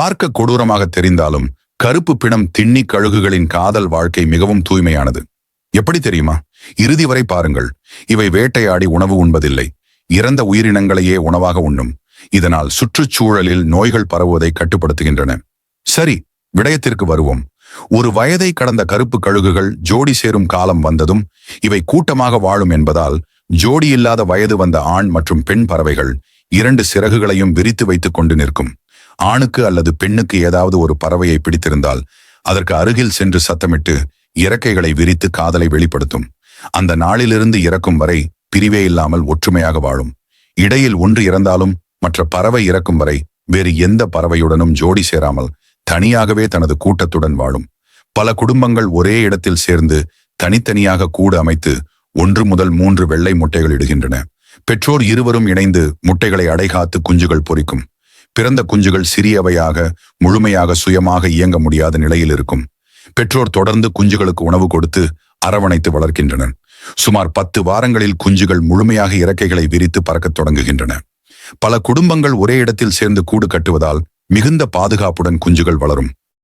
பார்க்க கொடூரமாக தெரிந்தாலும் கருப்பு பிணம் திண்ணி கழுகுகளின் காதல் வாழ்க்கை மிகவும் தூய்மையானது. எப்படி தெரியுமா? இறுதி வரை பாருங்கள். இவை வேட்டையாடி உணவு உண்பதில்லை. இறந்த உயிரினங்களையே உணவாக உண்ணும். இதனால் சுற்றுச்சூழலில் நோய்கள் பரவுவதை கட்டுப்படுத்துகின்றன. சரி விடயத்திற்கு வருவோம். ஒரு வயதை கடந்த கருப்பு கழுகுகள் ஜோடி சேரும் காலம் வந்ததும் இவை கூட்டமாக வாழும் என்பதால் ஜோடி இல்லாத வயது வந்த ஆண் மற்றும் பெண் பறவைகள் இரண்டு சிறகுகளையும் விரித்து வைத்துக் கொண்டு நிற்கும். ஆணுக்கு அல்லது பெண்ணுக்கு ஏதாவது ஒரு பறவையை பிடித்திருந்தால் அதற்கு அருகில் சென்று சத்தமிட்டு இறக்கைகளை விரித்து காதலை வெளிப்படுத்தும். அந்த நாளிலிருந்து இறக்கும் வரை பிரிவே இல்லாமல் ஒற்றுமையாக வாழும். இடையில் ஒன்று இறந்தாலும் மற்ற பறவை இறக்கும் வரை வேறு எந்த பறவையுடனும் ஜோடி சேராமல் தனியாகவே தனது கூட்டத்துடன் வாழும். பல குடும்பங்கள் ஒரே இடத்தில் சேர்ந்து தனித்தனியாக கூடு அமைத்து ஒன்று முதல் மூன்று வெள்ளை முட்டைகள் இடுகின்றன. பெற்றோர் இருவரும் இணைந்து முட்டைகளை அடைகாத்து குஞ்சுகள் பொறிக்கும். பிறந்த குஞ்சுகள் சிறியவையாக முழுமையாக சுயமாக இயங்க முடியாத நிலையில் இருக்கும். பெற்றோர் தொடர்ந்து குஞ்சுகளுக்கு உணவு கொடுத்து அரவணைத்து வளர்க்கின்றனர். சுமார் பத்து வாரங்களில் குஞ்சுகள் முழுமையாக இறக்கைகளை விரித்து பறக்கத் தொடங்குகின்றன. பல குடும்பங்கள் ஒரே இடத்தில் சேர்ந்து கூடு கட்டுவதால் மிகுந்த பாதுகாப்புடன் குஞ்சுகள் வளரும்.